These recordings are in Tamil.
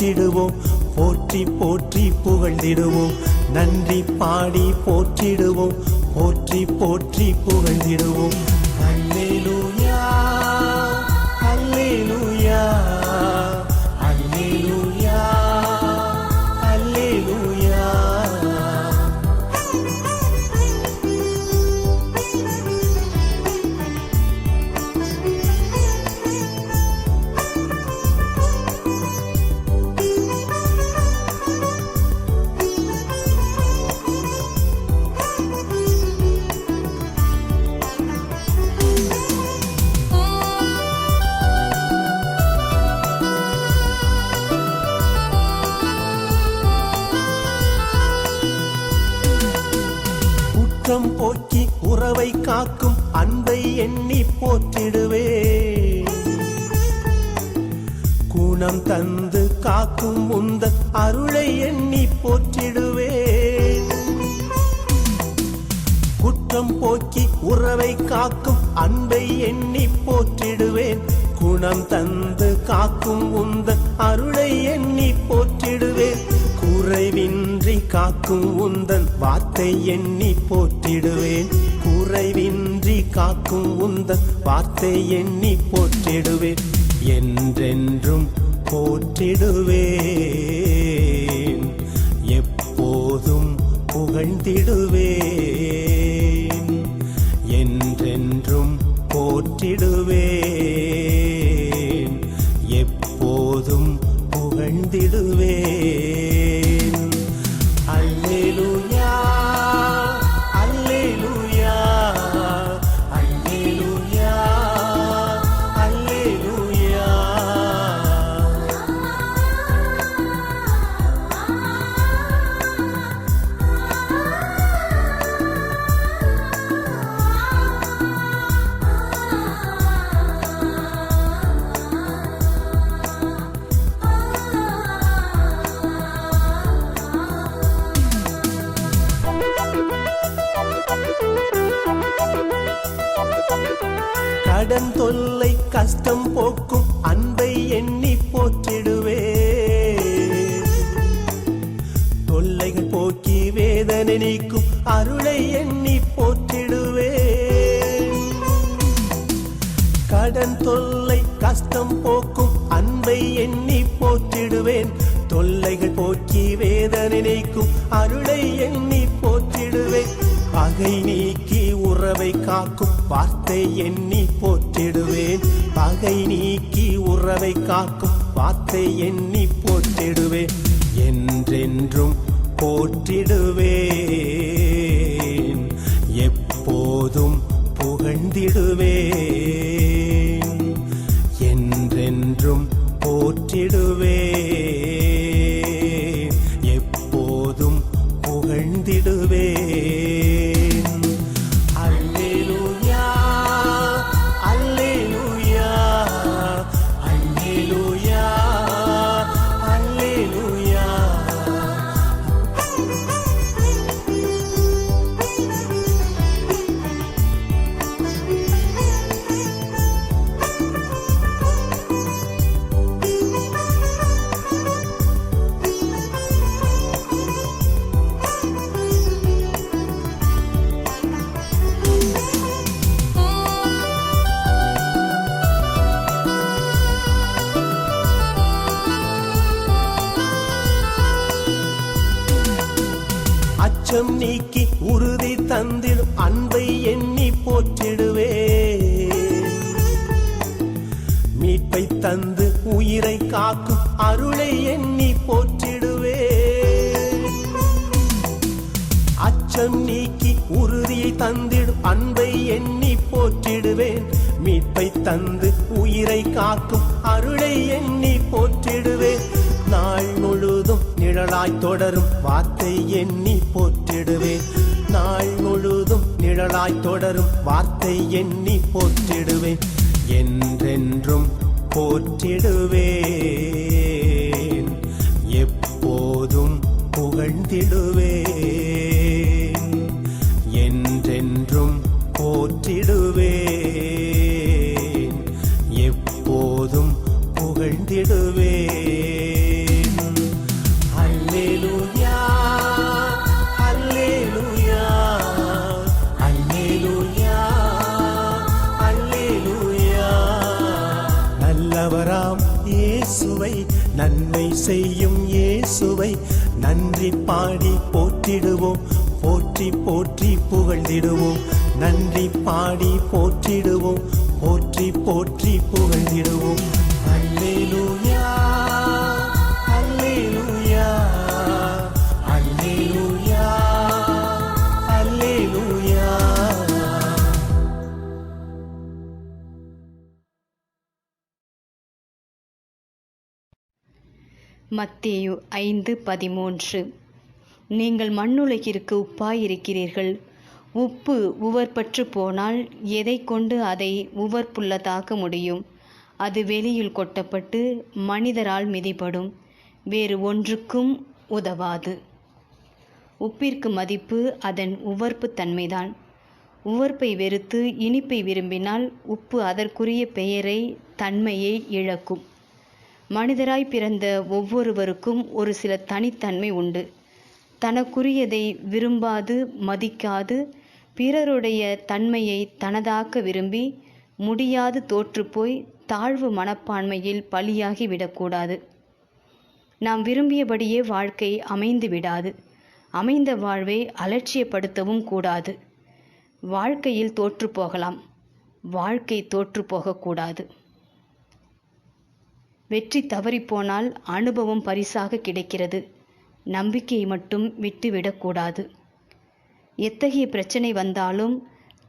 போற்றிடுவோம். போற்றி போற்றி புகழ்ந்திடுவோம். நன்றி பாடி போற்றிடுவோம். போற்றி போற்றி புகழ்ந்திடுவோம். அல்லேலூயா. காக்கும் அன்பை எண்ணி போற்றிடுவேன். குணம் தந்து காக்கும் உந்த அருளை எண்ணி போற்றிடுவேன். குறைவின்றி காக்கும் உந்தன் வார்த்தை எண்ணி போற்றிடுவேன். குறைவின்றி காக்கும் உந்தன் வார்த்தை எண்ணி போற்றிடுவேன். என்றென்றும் போற்றிடுவேன். எப்போதும் புகழ்ந்திடுவேன். போற்றிடுவேன் எப்போதும் புகழ்ந்திடுவேன். கடன் தொல்லை கஷ்டம் போக்கும் அன்பை எண்ணி போற்றிடுவேன். தொல்லைகள் போக்கி வேதனை நீக்கும் அருளை எண்ணி போற்றிடுவேன். பகை நீக்கி உறவை காக்கும் வார்த்தை எண்ணி போற்றிடுவேன். பகை நீக்கி உறவை காக்கும் வார்த்தை எண்ணி போற்றிடுவேன். என்றென்றும் போற்றிடுவேன். எப்போதும் புகழ்ந்திடுவேன். உயிரை காக்கும் அருளை எண்ணி போற்றிடுவேன் அச்சம் நீக்கி உறுதியை தந்திடும் அன்பை எண்ணி போற்றிடுவேன். மீட்பை தந்து உயிரை காக்கும் அருளை எண்ணி போற்றிடுவேன். நாள் முழுதும் நிழலாய் தொடரும் வார்த்தை எண்ணி போற்றிடுவேன். நாள் முழுதும் நிழலாய் தொடரும் வார்த்தை எண்ணி போற்றிடுவேன். என்றென்றும் போற்றிடுவே. நன்றி பாடி போற்றிடுவோம் போற்றி போற்றி புகழ்ந்திடுவோம். நன்றி பாடி போற்றிடுவோம் போற்றி போற்றி புகழ்ந்திடுவோம். அல்லேலூயா. மத்தேயு ஐந்து பதிமூன்று. நீங்கள் மண்ணுலகிற்கு உப்பாயிருக்கிறீர்கள். உப்பு உவர்பற்று போனால் எதை கொண்டு அதை உவர்ப்புள்ளதாக்க முடியும். அது வெளியில் கொட்டப்பட்டு மனிதரால் மிதிப்படும். வேறு ஒன்றுக்கும் உதவாது. உப்பிற்கு மதிப்பு அதன் உவர்ப்பு தன்மைதான். உவர்ப்பை வெறுத்து இனிப்பை விரும்பினால் உப்பு அதற்குரிய பெயரை தன்மையை இழக்கும். மனிதராய் பிறந்த ஒவ்வொருவருக்கும் ஒரு சில தனித்தன்மை உண்டு. தனக்குரியதை விரும்பாது மதிக்காது பிறருடைய தன்மையை தனதாக்க விரும்பி முடியாது தோற்றுப்போய் தாழ்வு மனப்பான்மையில் பலியாகி விடக்கூடாது. நாம் விரும்பியபடியே வாழ்க்கை அமைந்து விடாது. அமைந்த வாழ்வை அலட்சியப்படுத்தவும் கூடாது. வாழ்க்கையில் தோற்று போகலாம். வாழ்க்கை தோற்று போகக்கூடாது. வெற்றி தவறிப்போனால் அனுபவம் பரிசாக கிடைக்கிறது. நம்பிக்கையை மட்டும் விட்டுவிடக்கூடாது எத்தகைய பிரச்சனை வந்தாலும்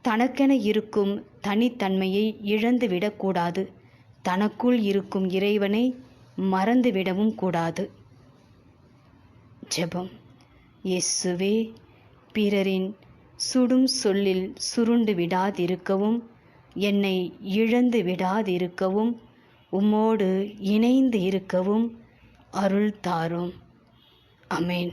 தனக்கென இருக்கும் தனித்தன்மையை இழந்து விடக்கூடாது தனக்குள் இருக்கும் இறைவனை மறந்துவிடவும் கூடாது. ஜெபம். இயேசுவே பிறரின் சுடும் சொல்லில் சுருண்டு விடாதிருக்கவும் என்னை இழந்து விடாதிருக்கவும் உம்மோடு இணைந்து இருக்கவும் அருள் தாரும் அமேன்.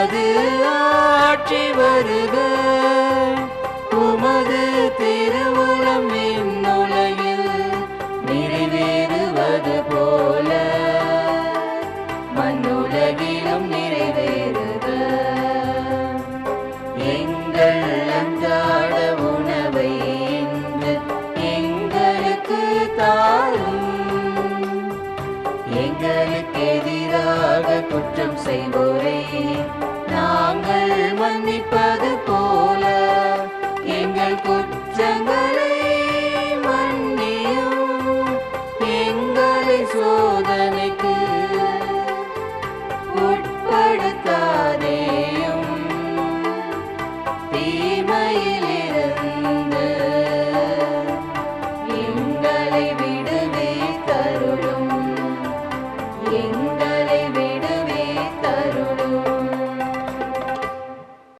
உமது ஆட்சி வருக. நாங்கள்